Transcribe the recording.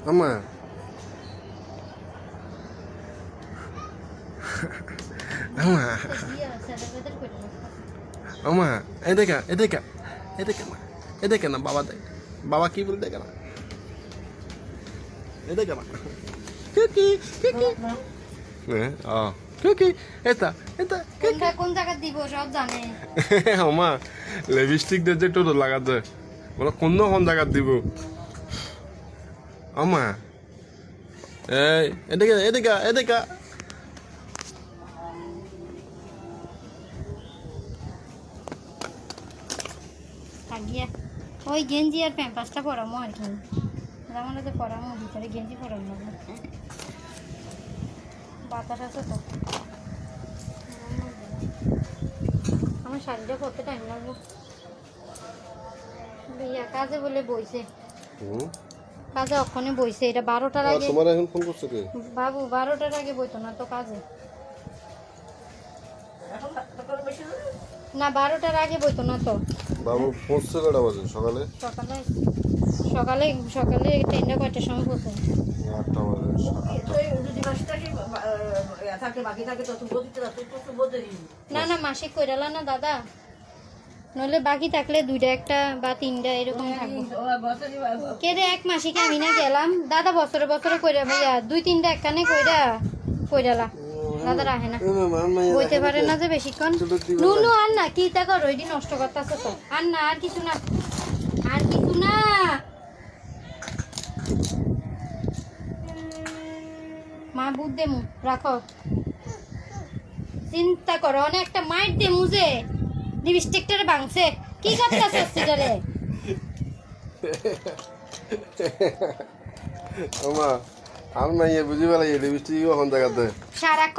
আমা আমা আমা এদিকে এদিকে এদিকে না এদিকে না বাবা দেখ বাবা কি বলে দেখে না এদিকে না কুকি কুকি হ্যাঁ ও কুকি এটা এটা কোনটা কোন জায়গা দিব সব জানে আমা লিপস্টিক দিয়ে যে একটু লাগাতে বলো কোন কোন জায়গা দিব আমা এই এদিকে এদিকে এদিকে থাকিয়া ওই গেঞ্জি আর প্যাম্পাসটা পরামো আর কি যেমন তো পরামো ভিতরে গেঞ্জি পরানো না বাতাস আছে তো আমার শাড়িটা কত টাইম লাগবে কাজে বলে বইছে কাজে অক্ষণে বইছে এটা বারোটার আগে। তোমার এখন ফোন করছে কে? বাবু বারোটার আগে বইতো না তো কাজে। না বারোটার আগে বইতো না তো। বাবু পৌঁছছে কটা বাজে? সকালে? সকালে সকালে সকালে ট্রেনটা কয়টার সময় পৌঁছে? আটটা বাজে থাকে বাকি থাকে তো তুমি বলতে তুই তো বলতে না না মাসিক কইরালা না দাদা। নইলে বাকি থাকলে দুইটা একটা বা তিনটা এরকম থাকবে। কে রে এক মাসিকে আমি না গেলাম? দাদা বছরে বছরে কইরা ভাইয়া দুই তিনটা একখানে কইরা কইরালা দাদা রাহে না। বইতে পারে না যে বেশিক্ষণ। নুনু আর না কি তা করো এটি নষ্ট করতেছে তো। আর না আর কিছু না। আর কিছু না। মা বুধ দেমু রাখো। চিন্তা করো অনেকটা মাইট দেমু যে। লিপস্টিকটারে ভাঙছে। কি করতেছে সেটারে আমা আর নাই বুঝি পেলাই লিপস্টিক কখন জায়গাতে সারাক্ষণ